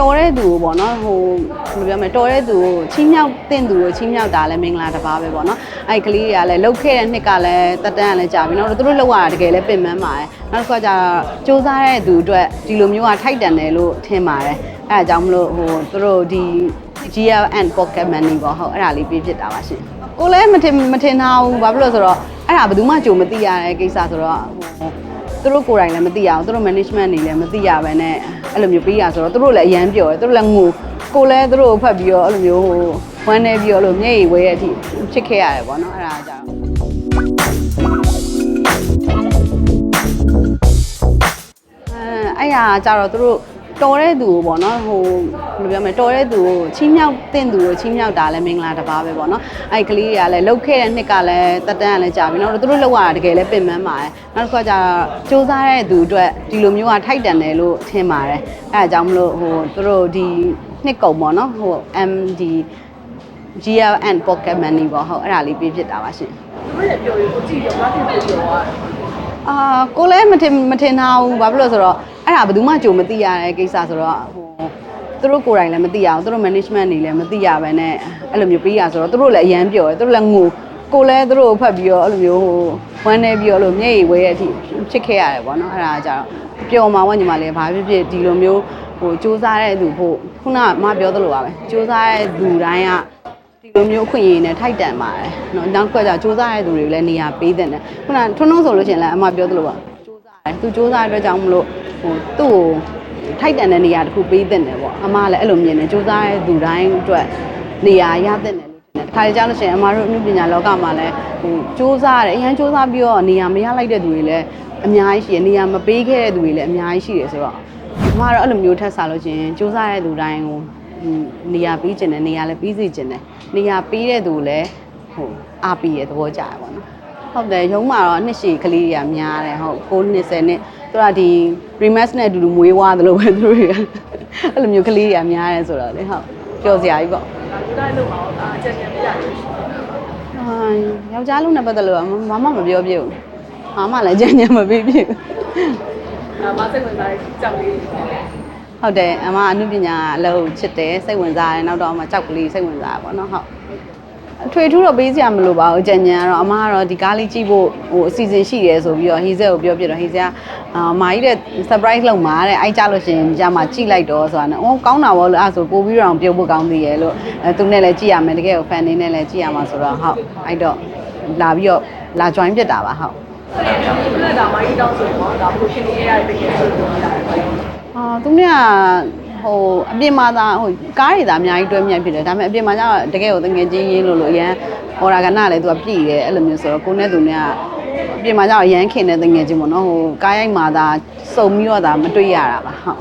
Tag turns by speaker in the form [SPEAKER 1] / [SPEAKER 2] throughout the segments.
[SPEAKER 1] တော်တဲ့သူကိုပေါ့နော်ဟိုဘယ်လိုပြောမလဲတော်တဲ့သူကိုချီးမြှောက်တဲ့သူကိုချီးမြှောက်တာလည်းမင်္ဂလာတစ်ပါးပဲပေါ့နော်အဲ့ကလေးတွေကလည်းလှုပ်ခဲ့တဲ့နှစ်ကလည်းတက်တန်းကလည်းကြာပြီနောက်တော့သူတို့လှုပ်ရတာတကယ်လည်းပင်ပန်းပါတယ်နောက်တစ်ခါကျတော့စူးစမ်းတဲ့သူအတွက်ဒီလိုမျိုးကထိုက်တန်တယ်လို့ထင်ပါတယ်အဲ့ဒါကြောင့်မလို့ဟိုသူတို့ဒီ GL and pocket money ပေါ့ဟုတ်အဲ့ဒါလေးပြဖြစ်တာပါရှင်ကိုလည်းမထင်မထင်ထားဘူးဘာဖြစ်လို့လဲဆိုတော့အဲ့ဒါဘယ်သူမှကြုံမသိရတဲ့ကိစ္စဆိုတော့ဟို သူတို့ကိုယ်တိုင်လည်းမသိရအောင်သူတို့ management တွေလည်းမသိရဘဲနဲ့အဲ့လိုမျိုးပေးရဆိုတော့သူတို့လည်းအရန်ပြောတယ်သူတို့လည်းငိုကိုလည်းသူတို့ကိုဖတ်ပြီးတော့အဲ့လိုမျိုးဟိုဝမ်းနေပြီးတော့အဲ့လိုမျက်ရည်ဝဲတဲ့အထိဖြစ်ခဲ့ရတယ်ပေါ့နော်အဲ့ဒါကြောင့်အဲအဲ့ဟာကြတော့သူတို့ တော်တဲ့သူကိုပေါ့နော်ဟိုဘယ်လိုပြောမလဲတော်တဲ့သူကိုချီးမြှောက်တဲ့သူကိုချီးမြှောက်တာလည်းမင်္ဂလာတစ်ပါးပဲပေါ့နော်အဲ့ကလေးတွေကလည်းလှုပ်ခဲ့တဲ့နှစ်ကလည်းတက်တန်းကလည်းကြာပြီနောက်တော့သူတို့လှုပ်ရတာတကယ်လည်းပင်ပန်းပါတယ်နောက်တစ်ခါကျတော့စူးစမ်းတဲ့သူအတွက်ဒီလိုမျိုးကထိုက်တန်တယ်လို့ထင်ပါတယ်အဲ့ဒါကြောင့်မလို့ဟိုသူတို့ဒီနှစ်ကုံပေါ့နော်ဟို MD GL and pocket money ပေါ့ဟုတ်အဲ့ဒါလေးပြဖြစ်တာပါရှင်
[SPEAKER 2] သူတို့လည်းပြောရင်ကိုကြည့်ရောဘာဖြစ်ဖြစ်ရော
[SPEAKER 1] အာကိုလည်းမထင်မထင်ထားဘူးဘာဖြစ်လို့လဲဆိုတော့ အဲ့ဒါဘယ်သူမှကြုံမသိရတဲ့ကိစ္စဆိုတော့ဟိုသူတို့ကိုယ်တိုင်လည်းမသိရအောင်သူတို့ management တွေလည်းမသိရဘဲနဲ့အဲ့လိုမျိုးပေးရဆိုတော့သူတို့လည်းအရန်ပြောတယ်သူတို့လည်းငိုကိုလည်းသူတို့ကိုဖတ်ပြီးတော့အဲ့လိုမျိုးဟိုဝမ်းနေပြီးတော့အဲ့လိုမျက်ရည်ဝဲတဲ့အထိဖြစ်ခဲ့ရတယ်ပေါ့နော်အဲ့ဒါကြတော့ပျော်မှာပေါ့ညီမလေးဘာဖြစ်ဖြစ်ဒီလိုမျိုးဟိုစူးစမ်းတဲ့သူဖို့ခုနကမပြောသလိုပါပဲစူးစမ်းတဲ့သူတိုင်းက ဒီလိုမျိုးအခွင့်အရေးနဲ့ထိုက်တန်ပါတယ်เนาะနောက်တစ်ခါကျစူးစမ်းရတဲ့သူတွေကိုလည်းနေရာပေးတဲ့နဲ့ခုနထွန်းထွန်းဆိုလို့ရှိရင်လည်းအမပြောသလိုပါစူးစမ်းတယ်သူစူးစမ်းတဲ့အတွက်ကြောင့်မလို့ ဟိုသူ့ကိုထိုက်တန်တဲ့နေရာတစ်ခုပေးတဲ့နဲ့ပေါ့အမလည်းအဲ့လိုမြင်တယ်စူးစမ်းရတဲ့သူတိုင်းအတွက်နေရာရတဲ့နဲ့လို့ထင်တယ်တစ်ခါကြလို့ရှိရင်အမတို့အမှုပညာလောကမှာလည်းဟိုစူးစမ်းရတယ်အရင်စူးစမ်းပြီးတော့နေရာမရလိုက်တဲ့သူတွေလည်းအများကြီးရှိတယ်နေရာမပေးခဲ့တဲ့သူတွေလည်းအများကြီးရှိတယ်ဆိုတော့အမကတော့အဲ့လိုမျိုးထက်စားလို့ရှိရင်စူးစမ်းရတဲ့သူတိုင်းကိုဟိုနေရာပေးခြင်းနဲ့နေရာလည်းပြီးစီခြင်းနဲ့နေရာပေးတဲ့သူလည်းဟိုအားပေးရသဘောကျရပါတော့ ဟုတ်တယ်ရုံးမှာတော့နှစ်ရှည်ကလေးတွေကများတယ်ဟုတ်9နှစ်10နှစ်သူကဒီ rematch နဲ့အတူတူမွေးွားသလိုပဲသူတို့တွေကအဲ့လိုမျိုးကလေးတွေကများတယ်ဆိုတော့လေဟုတ်ပျော်စရာကြီးပေါ့
[SPEAKER 2] ဒါလူတိုင်းလုံးအောင်အာချက်ချက်ပြရတယ်
[SPEAKER 1] အာယောက်ျားလုံးနဲ့ပတ်သက်လို့ကမမမပြောပြဘူးမမလည်းကြံ့ကြံ့မပေးပြဘူး
[SPEAKER 2] အာမစိတ်ဝင်စားကြောက်လေး
[SPEAKER 1] ဟုတ်တယ်အမအနုပညာအလုပ်ချစ်တယ်စိတ်ဝင်စားတယ်နောက်တော့အမကြောက်ကလေးစိတ်ဝင်စားတာပေါ့နော်ဟုတ် အထွေထူးတော့ပေးစရာမလိုပါဘူးကြံ့ကြံ့ကတော့အမကတော့ဒီကားလေးကြည့်ဖို့ဟိုအစီအစဉ်ရှိတယ်ဆိုပြီးတော့ဟီဇက်ကိုပြောပြတော့ဟီဇက်ကအာမာကြီးတဲ့ surprise လုပ်မှာတဲ့အဲ့ကြလို့ရှိရင်ကြာမှာကြည့်လိုက်တော့ဆိုတာနဲ့အော်ကောင်းတာပေါ့လို့အဲ့ဆိုပို့ပြီးတော့ပြုတ်ဖို့ကောင်းသေးရဲ့လို့အဲသူနဲ့လည်းကြည့်ရမယ်တကယ်ကို fan နေနဲ့လည်းကြည့်ရမှာဆိုတော့ဟုတ်အဲ့တော့လာပြီးတော့လာ join ဖြစ်တာပါဟုတ်
[SPEAKER 2] သူလည်းဒါမိုင်းတောင်းဆိုတော့ဒါကိုရှင်နေရတဲ့တကယ်ဆိုတော့ရတယ်
[SPEAKER 1] အာသူက ဟိုအပြင်မှာသာဟိုကားတွေသာအများကြီးတွဲမြိုက်ဖြစ်တယ်ဒါပေမဲ့အပြင်မှာကျတော့တကယ်ကိုတငယ်ချင်းရင်းလို့လို့အရန်ဟော်ရာကနာလည်းသူကပြည်တယ်အဲ့လိုမျိုးဆိုတော့ကိုနဲ့သူနဲ့ကအပြင်မှာကျတော့အရန်ခင်တဲ့တငယ်ချင်းပေါ့နော်ဟိုကားရိုက်မှာသာစုံပြီးတော့သာမတွေ့ရတာပါဟုတ်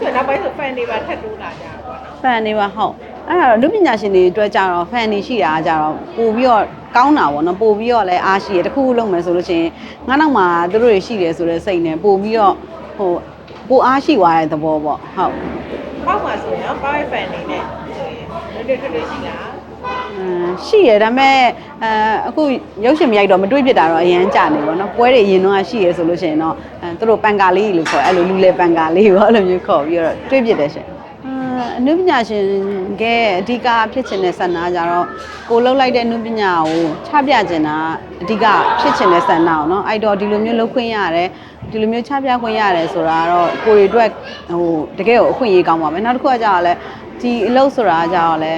[SPEAKER 2] ဆိုတော့နောက်ပိုင်းဆို fan တွေပါထပ်တိုးလာကြပါတော့
[SPEAKER 1] ဖန်နေပါဟုတ်အဲ့ဒါတော့လူပညာရှင်တွေအတွက်ကြတော့ဖန်နေရှိတာကကြတော့ပို့ပြီးတော့ကောင်းတာပေါ့နော်ပို့ပြီးတော့လည်းအားရှိရတခုခုလုပ်မယ်ဆိုလို့ရှိရင်ငါနောက်မှာသူတို့တွေရှိတယ်ဆိုတဲ့စိတ်နဲ့ပို့ပြီးတော့ဟို ပိုအားရှိသွားတဲ့သဘောပေါ့ဟုတ်
[SPEAKER 2] ပေါ့မှာဆိုရင်ပါ fan တွေနဲ့လွတ်လွတ်လွတ်ရှိလား
[SPEAKER 1] အမ်ရှိရဒါပေမဲ့အဲအခုရုပ်ရှင်မရိုက်တော့မတွေးဖြစ်တာတော့အရန်ကြာနေပေါ့နော်ပွဲတွေအရင်တော့ရှိရဆိုလို့ရှိရင်တော့အဲသူတို့ပန်ကာလေးလို့ခေါ်အဲ့လိုလူလေပန်ကာလေးပေါ့အဲ့လိုမျိုးခေါ်ပြီးတော့တွေးဖြစ်တယ်ရှင်အာအနုပညာရှင်ကဲအဓိကဖြစ်ချင်တဲ့ဆန္ဒကြတော့ကိုလှုပ်လိုက်တဲ့အနုပညာကိုချပြချင်တာအဓိကဖြစ်ချင်တဲ့ဆန္ဒအောင်နော်အဲ့တော့ဒီလိုမျိုးလှုပ်ခွင့်ရတယ် ဒီလိုမျိုးချပြခွင့်ရတယ်ဆိုတာကတော့ကိုရီအတွက်ဟိုတကယ်ကိုအခွင့်အရေးကောင်းပါမယ်နောက်တစ်ခုကကြတော့လဲဒီအလုပ်ဆိုတာကြတော့လဲ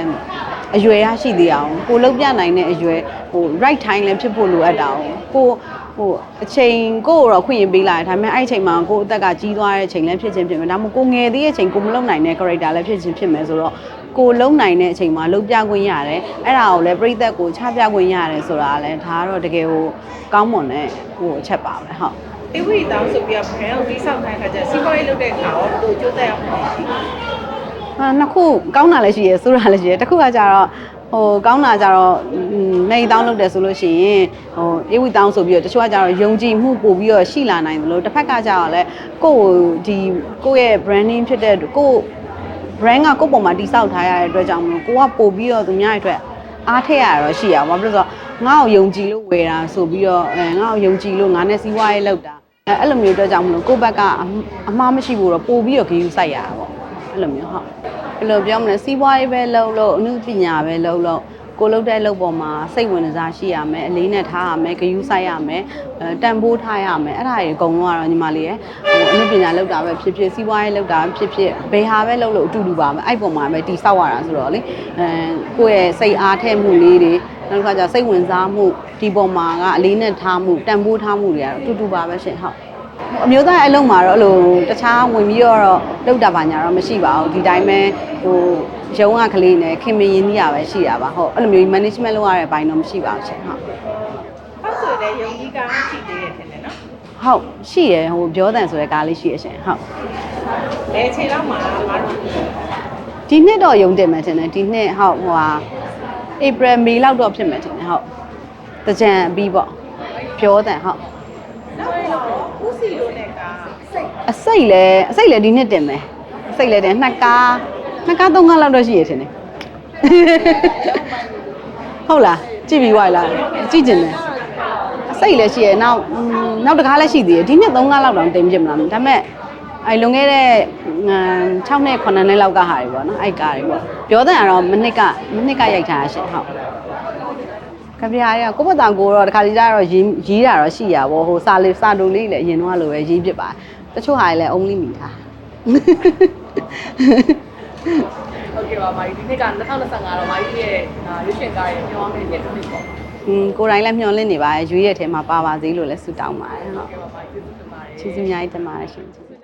[SPEAKER 1] အရွယ်ရရှိသေးအောင်ကိုလုံးပြနိုင်တဲ့အရွယ်ဟို right time လည်းဖြစ်ဖို့လိုအပ်တာ哦ကိုဟိုအချိန်ကိုတော့ခွင့်ရင်ပေးလာတယ်ဒါပေမဲ့အဲ့အချိန်မှာကိုအသက်ကကြီးသွားတဲ့အချိန်လည်းဖြစ်ချင်းဖြစ်မယ်ဒါမှမဟုတ်ကိုငယ်သေးတဲ့အချိန်ကိုမလုံနိုင်တဲ့ character လည်းဖြစ်ချင်းဖြစ်မယ်ဆိုတော့ကိုလုံနိုင်တဲ့အချိန်မှာလုံပြခွင့်ရတယ်အဲ့ဒါကိုလည်းပြိသက်ကိုချပြခွင့်ရတယ်ဆိုတာလည်းဒါကတော့တကယ်ကိုကောင်းမွန်တဲ့ဟိုအချက်ပါပဲဟုတ်
[SPEAKER 2] တိဝိတောင်းဆိုပြီးတော့ brand ကိုပြီးဆောင်ခိုင်းခါကျစီးပွားရေးလုပ်တဲ့အခါရောဘယ်လိုကြိုးစားရအောင်လဲ
[SPEAKER 1] အာနှစ်ခုကောင်းတာလည်းရှိရယ်ဆိုးတာလည်းရှိရယ်တစ်ခုကကြတော့ဟိုကောင်းတာကြတော့နေတောင်းလုပ်တယ်ဆိုလို့ရှိရင်ဟိုအေးဝီတောင်းဆိုပြီးတော့တချို့ကကြတော့ယုံကြည်မှုပို့ပြီးတော့ရှိလာနိုင်တယ်လို့တစ်ဖက်ကကြတော့လည်းကိုယ့်ကိုဒီကိုယ့်ရဲ့ branding ဖြစ်တဲ့ကိုယ့် brand ကကိုယ့်ပုံမှာတိစောက်ထားရတဲ့အတွက်ကြောင့်မလို့ကိုကပို့ပြီးတော့သူများရဲ့အတွက်အားထည့်ရတော့ရှိရပါဘာဖြစ်လို့ဆိုတော့ ငါ့ကိုယုံကြည်လို့ဝယ်တာဆိုပြီးတော့အဲငါ့ကိုယုံကြည်လို့ငါနဲ့စီးပွားရေးလုပ်တာအဲအဲ့လိုမျိုးအတွက်ကြောင့်မလို့ကိုယ့်ဘက်ကအမှားမရှိဘူးတော့ပို့ပြီးတော့ဂရုစိုက်ရတာပေါ့အဲ့လိုမျိုးဟုတ်ဘယ်လိုပြောမလဲစီးပွားရေးပဲလုပ်လို့အမှုပညာပဲလုပ်လို့ ကိုလုပ်တဲ့အလုပ်ပေါ်မှာစိတ်ဝင်စားရှိရမယ်အလေးနဲ့ထားရမယ်ဂရုစိုက်ရမယ်အဲတန်ဖိုးထားရမယ်အဲ့ဒါတွေအကုန်လုံးကတော့ညီမလေးရဲ့ဟိုအမှုပညာလုပ်တာပဲဖြစ်ဖြစ်စီးပွားရေးလုပ်တာပဲဖြစ်ဖြစ်ဘယ်ဟာပဲလုပ်လို့အတူတူပါမယ်အဲ့ပုံမှာပဲတိဆောက်ရတာဆိုတော့လေအဲကိုယ့်ရဲ့စိတ်အားထည့်မှုလေးတွေနောက်တစ်ခါကျစိတ်ဝင်စားမှုဒီပုံမှာကအလေးနဲ့ထားမှုတန်ဖိုးထားမှုတွေကတော့အတူတူပါပဲရှင်ဟုတ် အမျိုးသားရဲ့အလုံးမှာတော့အဲ့လိုတခြားဝင်ပြီးတော့လောက်တာပါညာတော့မရှိပါဘူးဒီတိုင်းပဲဟိုရုံးကကလေးနဲ့ခင်မင်းရင်းကြီးရပဲရှိတာပါဟုတ်အဲ့လိုမျိုး management လုပ်ရတဲ့အပိုင်းတော့မရှိပါဘူးရှင်ဟုတ်
[SPEAKER 2] ဟုတ်ဆိုလည်းယုံကြည်ကားရှိသေးတယ်ထင်တယ်နော်
[SPEAKER 1] ဟုတ်ရှိရဟိုပြောတန်ဆိုတဲ့ကားလေးရှိရရှင်ဟုတ်
[SPEAKER 2] ဘယ်ချိန်လောက်မှာမတို့
[SPEAKER 1] ဒီနှစ်တော့ယုံတင်မယ်ထင်တယ်ဒီနှစ်ဟုတ်ဟိုဟာ April May လောက်တော့ဖြစ်မယ်ထင်တယ်ဟုတ်တကြံပြီးပေါ့ပြောတန်ဟုတ်
[SPEAKER 2] နောက်တော့ဦး စီတို့နဲ့ကစိတ်
[SPEAKER 1] အစိတ်လဲအစိတ်လဲဒီနှစ်တင်မယ်အစိတ်လဲတင်နှစ်ကားနှစ်ကားသုံးကားလောက်တော့ရှိရထင်တယ်ဟုတ်လားကြည့်ပြီးွားလားကြည့်ကျင်တယ်အစိတ်လည်းရှိရနောက်อืมနောက်တစ်ကားလည်းရှိသေးတယ်ဒီနှစ်သုံးကားလောက်တော့တင်ပြမလားဒါပေမဲ့အဲလွန်ခဲ့တဲ့6နှစ်9နှစ်လောက်ကဟာတွေပေါ့နော်အဲ့ကားတွေပေါ့ပြောတဲ့ကတော့မနစ်ကမနစ်ကရိုက်ထားရရှင်ဟုတ် ကဗျာရကိုပတန်ကိုတော့တခါလေးကျတော့ရေးရေးတာတော့ရှိရပါဘောဟိုစာလေးစာတူလေးလည်းအရင်တော့လိုပဲရေးပြပါတချို့ဟာတွေလည်း only မိထား
[SPEAKER 3] ဟုတ်ကဲ့ပါမာကြီးဒီနှစ်က2025တော့မာကြီးရဲ့အာရွှေရှင်ကားရဲ့ပြောင်းမယ့်ရက်တစ်နှစ်ပေါ့
[SPEAKER 1] อืมကိုယ်တိုင်လည်းမျှော်လင့်နေပါတယ်ရွေးရတဲ့ထဲမှာပါပါစေလို့လည်းဆုတောင်းပါတယ်ဟုတ်
[SPEAKER 3] ကဲ့ပါမာကြီးကျေးဇူးတင်ပါတယ်
[SPEAKER 1] ကျေးဇူးအများကြီးတင်ပါတယ်ရှင်ကျေးဇူး